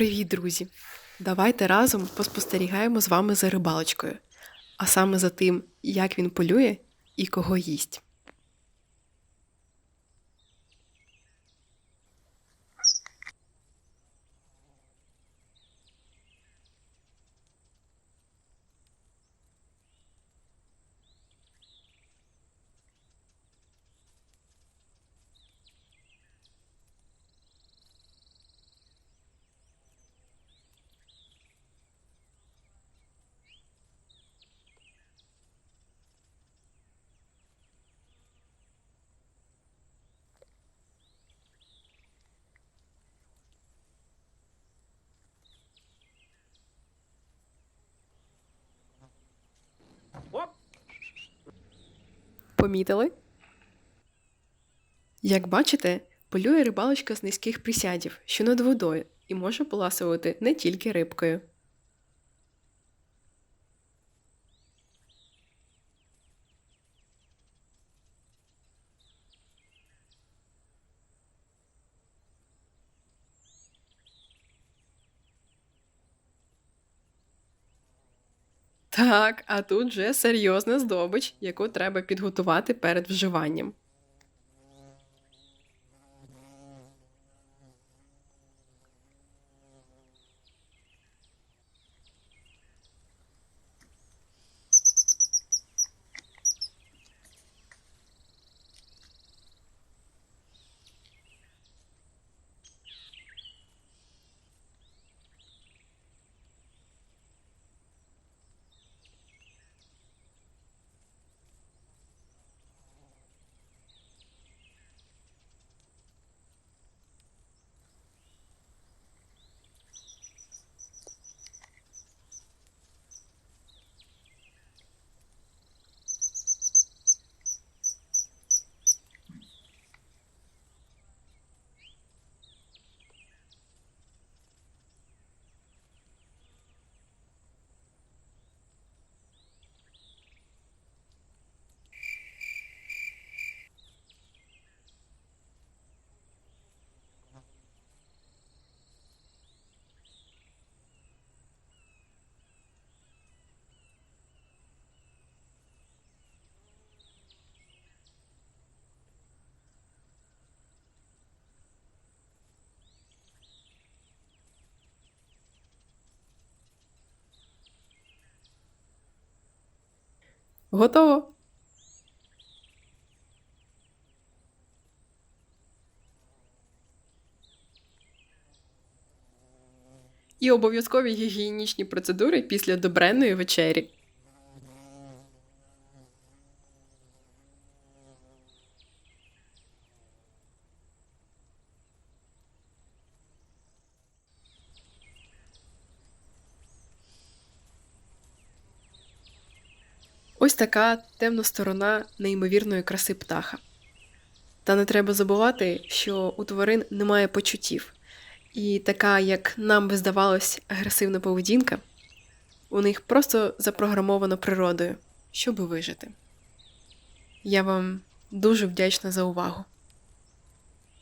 Привіт, друзі! Давайте разом поспостерігаємо з вами за рибалочкою, а саме за тим, як він полює і кого їсть. Помітили? Як бачите, полює рибалочка з низьких присядів, що над водою, і може поласувати не тільки рибкою. Так, а тут вже серйозна здобич, яку треба підготувати перед вживанням. Готово! І обов'язкові гігієнічні процедури після добренної вечері. Ось така темна сторона неймовірної краси птаха. Та не треба забувати, що у тварин немає почуттів, і така, як нам би здавалось, агресивна поведінка, у них просто запрограмовано природою, щоб вижити. Я вам дуже вдячна за увагу.